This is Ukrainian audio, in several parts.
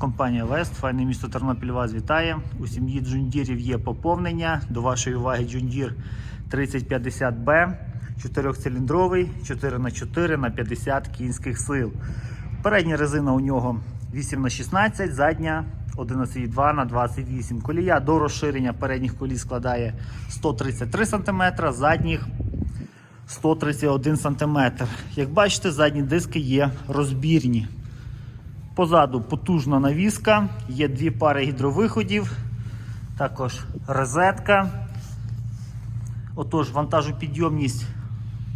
компанія Вест, файне місто Тернопіль вас вітає. У сім'ї джундірів є поповнення. До вашої уваги джундір 3050B, 4-циліндровий, 4х4 на 50 кінських сил. Передня резина у нього 8х16, задня 11,2 на 28 Колія до розширення передніх коліс складає 133 см, задніх 131 см. Як бачите, задні диски є розбірні. Позаду потужна навіска, є дві пари гідровиходів, також розетка. Отож, вантажопідйомність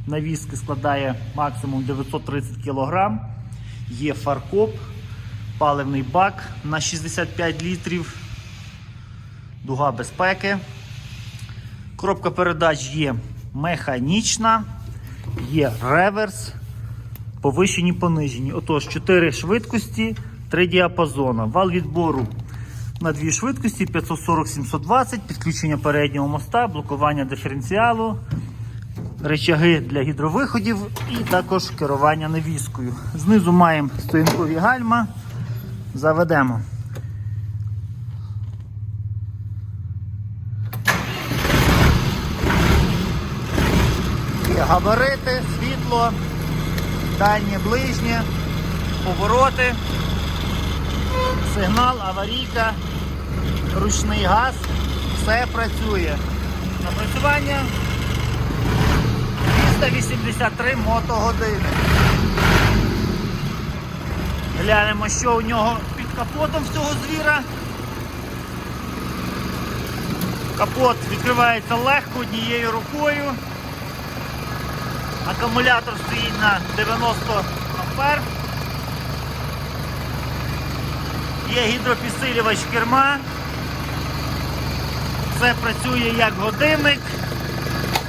навіски складає максимум 930 кг. Є фаркоп, паливний бак на 65 літрів, дуга безпеки. Коробка передач є механічна, є реверс, повищені, понижені. Отож, 4 швидкості, 3 діапазона. Вал відбору на дві швидкості 540-720, підключення переднього моста, блокування диференціалу, речаги для гідровиходів і також керування навіскою. Знизу маємо стоянкові гальма. Заведемо. Габарити, світло, дальнє, ближнє, повороти, сигнал, аварійка, ручний газ, все працює. Напрацювання 283 мотогодини. Глянемо, що у нього під капотом цього звіра. Капот відкривається легко однією рукою. Акумулятор стоїть на 90 ампер. Є гідропідсилювач керма. Все працює як годинник.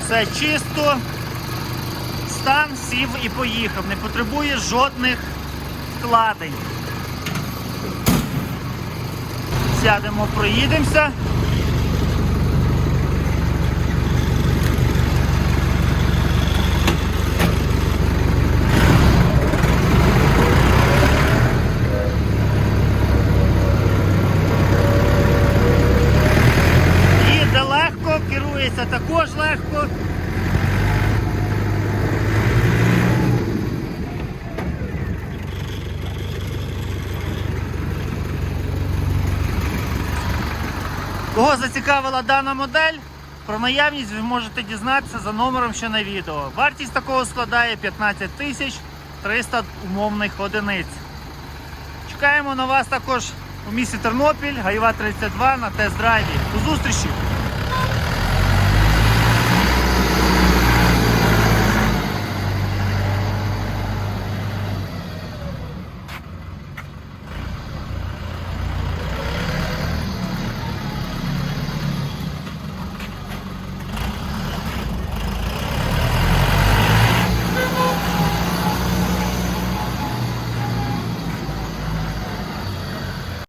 Все чисто. Стан сів і поїхав. Не потребує жодних вкладень. Сядемо, проїдемося. Їде легко, керується також легко. Кого зацікавила дана модель? Про наявність ви можете дізнатися за номером, що на відео. Вартість такого складає 15 тисяч 300 умовних одиниць. Чекаємо на вас також у місті Тернопіль, Гаєва 32 на тест-драйві. До зустрічі!